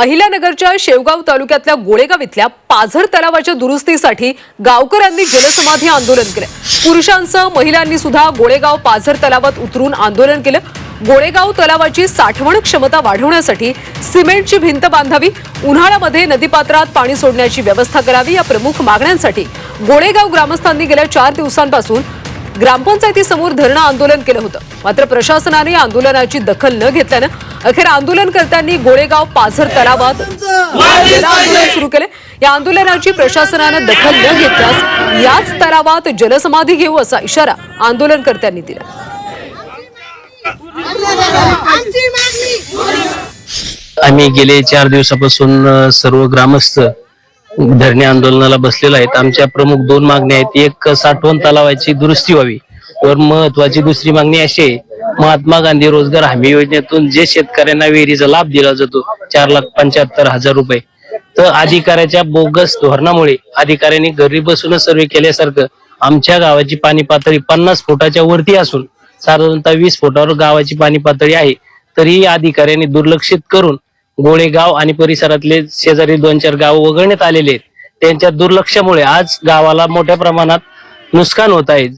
अहिल्यानगरच्या शेवगाव तालुक्यातल्या गोळेगाव इथल्या पाझर तलावाच्या दुरुस्तीसाठी गावकऱ्यांनी जलसमाधी आंदोलन केलं. पुरुषांसह महिलांनी सुद्धा गोळेगाव पाझर तलावात उतरून आंदोलन केलं. गोळेगाव तलावाची साठवण क्षमता वाढवण्यासाठी सिमेंटची भिंत बांधावी उन्हाळ्यामध्ये नदीपात्रात पाणी सोडण्याची व्यवस्था करावी या प्रमुख मागण्यांसाठी गोळेगाव ग्रामस्थांनी गेल्या चार दिवसांपासून ग्रामपंचायतीसमोर धरणं आंदोलन केलं होतं. मात्र प्रशासनाने या आंदोलनाची दखल न घेतल्यानं अखेर आंदोलनकर्त्यांनी गोळेगाव पाझर तलावात जल आंदोलन सुरू केले. या आंदोलनाची प्रशासनानं दखल न घेतल्यास याच तलावात जलसमाधी घेऊ असा इशारा आंदोलनकर्त्यांनी दिला. आम्ही गेले चार दिवसापासून सर्व ग्रामस्थ धरणे आंदोलनाला बसलेले आहेत. आमच्या प्रमुख दोन मागण्या आहेत. एक साठवण तलावाची दुरुस्ती व्हावी. वर महत्वाची दुसरी मागणी अशी आहे महात्मा गांधी रोजगार हमी योजनेतून जे शेतकऱ्यांना विहिरीचा लाभ दिला जातो चार लाख पंच्याहत्तर हजार रुपये. तर अधिकाऱ्याच्या बोगस धोरणामुळे अधिकाऱ्यांनी घरी बसूनच सर्वे केल्यासारखं आमच्या गावाची पाणी पातळी पन्नास फुटाच्या वरती असून साधारणतः वीस फुटावर गावाची पाणी पातळी आहे. तरीही अधिकाऱ्यांनी दुर्लक्षित करून गोळेगाव आणि परिसरातले शेजारी दोन चार गाव वगळण्यात आलेले आहेत. त्यांच्या दुर्लक्षामुळे आज गावाला मोठ्या प्रमाणात नुकसान होत आहे.